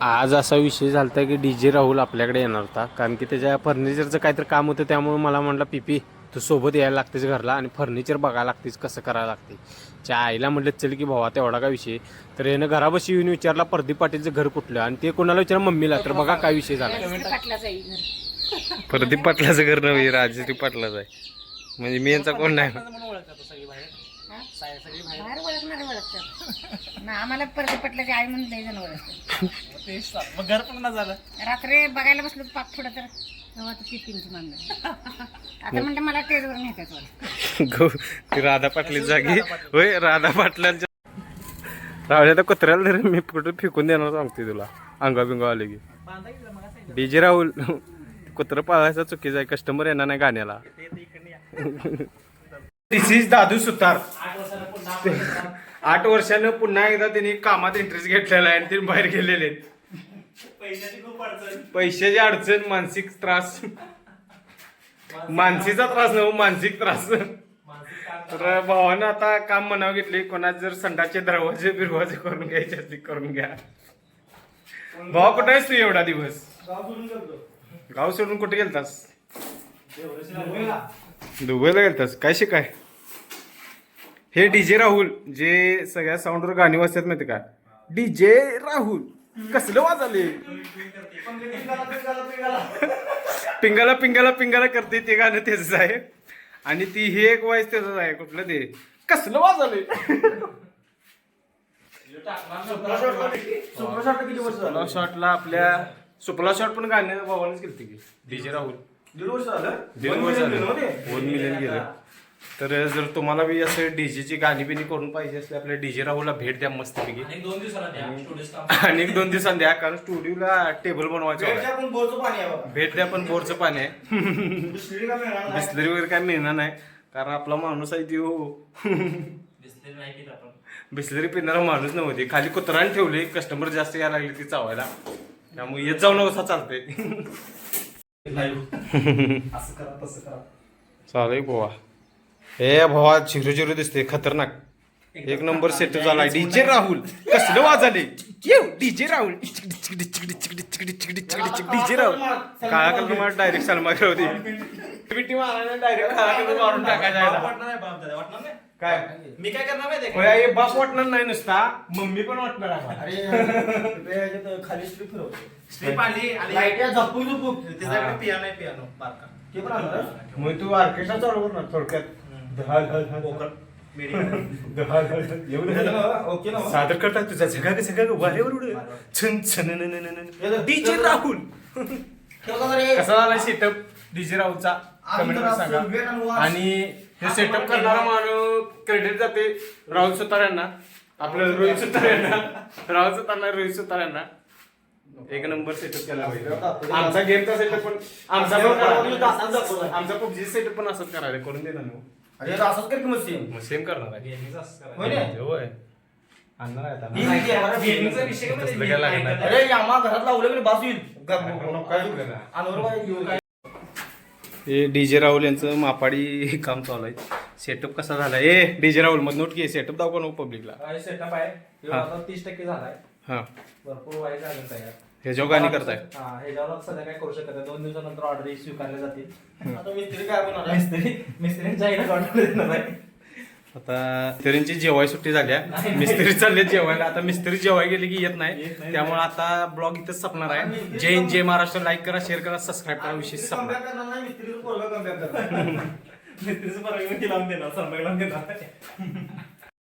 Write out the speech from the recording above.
आज असा विषय झाला होता की डी जे राहुल आपल्याकडे येणार होता. कारण की त्याच्या फर्निचरचं काहीतरी काम होतं त्यामुळे मला म्हटलं पीपी तू सोबत यायला लागतेस घरला आणि फर्निचर बघायला लागतेस कसं करायला लागते त्या आईला म्हटलं चल की भावा तेवढा काय विषय. तर यानं घराबशी येऊन विचारला प्रदीप पाटीलचं घर कुठलं? आणि ते कोणाला विचारा मम्मीला. तर बघा काय विषय झाला. प्रदीप पाटलाचं घर नव्हे राजश्री पाटलाचं आहे. म्हणजे मी यांचा कोण नाही. बाहेर ओळखणार ओळखतात. ना आम्हाला परत पटल्याची आई म्हणून लई जण ओळखतात. मग घर पण ना झालं. रात्री बघायला बसलो तर पाक पुढं तर तेव्हा तू पिपिंची मानलं आता म्हणते मला टेजवर नेतात वाटतं. गो ती राधा पाटली जागी. होय राधा पाटलांच्या राहुल आता कुत्र्याला तरी मी कुठं फेकून देणार सांगते तुला. अंगा बिंगा आले की. डीजे राहुल कुत्र पाळायचा चुकीचा आहे. कस्टमर येणार नाही गाण्याला. This is Dadu Sutar. आठ वर्षानं पुन्हा एकदा त्यांनी कामात इंटरेस्ट घेतलेला आहे आणि ते बाहेर गेलेले आहेत. पैशाची अडचण. मानसिक त्रास. मानसीचा त्रास नव्ह मानसिक त्रास. तर भावानं आता काम म्हणावं घेतले कोणाचे जर संडाचे दरवाजे बिरवाजे करून घ्यायचे असले करून घ्या. भावा कुठे आहेस तू एवढा दिवस? गाव सोडून कुठे गेलतास? दुबईला गेलतास? काय शिकाय? हे डीजे राहुल जे सगळ्या साऊंडवर गाणी वाजतात माहिती का? डीजे राहुल कसलं वाजाले? पिंगाला पिंगाला पिंगाला करते ते गाणं त्याच आहे आणि ती हे एक वाईस त्याच आहे कुठलं ते? कसलं वाजाले? सुपला शॉटला आपल्या सुपला शॉट पण गाणं भावानेच केलं की. डीजे राहुल. दीड वर्ष झालं. दीड वर्ष झालं. मिलियन गेलं. तर जर तुम्हाला बी असं डीजेची गाणी बिनी करून पाहिजे असले आपल्या डीजे राहुलला भेट द्या मस्तपैकी. आणि दोन दिवसाला द्या स्टुडिओच काम. आणि एक दोन दिवसांनी द्या कारण स्टुडिओला टेबल बनवायचं आहे. वेळच्या पण बोरचं पाणी आहे बघा. भेट द्या पण बोरचं पाणी आहे. बिस्लरी का मिळणार नाही. बिस्लरी वगैरे काय मिळणार नाही कारण आपला माणूस आहे ती हो दिसले नाही की आपण. बिस्लरी पिणारा माणूस नव्हते. खाली कुत्राने ठेवले कस्टमर जास्त यायला लागले ती चावायला. त्यामुळे येत जाऊ नका चालते असं करा तसं करा. चालेल हे भावा झिरो झिरो दिसते खतरनाक. एक नंबर सेट झाला. डीजे राहुल कसलं वाजाले? डीजे राहुल. डीजे राहुल. काळा कलर मला डायरेक्ट सलमा होती डायरेक्ट काळा कलर मारून टाकायचा याला. वाटणार नाही बाप दादा, वाटणार नाही. काय? मी काय करणार हे बाप वाटणार नाही नुसता. मम्मी पण वाटणार अरे खाली स्ट्रीप फिरव. स्लीप आली आणि झपूक झपूक. पियानो आहे पियानो बारका. ते पण? मग तू ऑर्केस्ट्रा चालू करणार थोडक्यात. कोकण. एवढं झालं? ना? ओके ना. सादर करतात तुझा झगाग झगाग वाऱ्यावर उड छन छन न न न न डीजे राहुल. ठेवता रे. कसा झाला सेटअप डीजे राहुलचा आम्ही कमेंट तर असं सांगा. वेळ आणि वास- आणि हे सेटअप करणारा माणूस क्रेडिट जाते राहुल सुतार यांना. आपलं रोहित सुतार यांना. राहुल सुतारला रोहित सुतार यांना. एक नंबर सेटअप केला पाहिजे. आमचा गेमचा सेटअप पण आमचा पण करा. आमचा पबजी सेटअप पण असंच करायला. करून दे ना मग. अरे असंच कर की मग सेम मग सेम करणार आहे. गेमिंगच असं करायचं. होय ना? होय. आणणार आहे आता. ही तसलं? काय लागणार? अरे घरात लावलं की बाजू येईल घेऊन काय हे डीजे राहुल यांचं मापाडी काम चालू आहे. सेटअप कसा झाला ए डीजे राहुल मग नोट घे. सेटअप दाखवा नको पब्लिकला सेटअप आहे? ह्यो हा. आता तीस टक्के झालाय. हा. भरपूर वाईट झालं तयार हे जो गाणी करताय. हा ह्याच्यावर सध्या काय करू शकत नाही. दोन दिवसानंतर ऑर्डर स्वीकारल्या जातील. आता मिस्त्री काय बनवणार आहे? मिस्त्री मिस्त्रींच्या आईला ऑर्डर देणार आहे? आता मिस्त्रींची जेवाय सुट्टी झाल्या मिस्त्री चालले जेवायला. आता मिस्त्री जेवाय गेले की येत नाही. त्यामुळे आता ब्लॉग इथंच संपणार आहे. जय हिंद जय महाराष्ट्र. लाईक करा शेअर करा सबस्क्राईब करा. विशेष संपणार. comeback करणार नाही मिस्त्रीचं पोरगं comeback करणार मिस्त्रीचं परवानगी लावून देणार लावून देणार.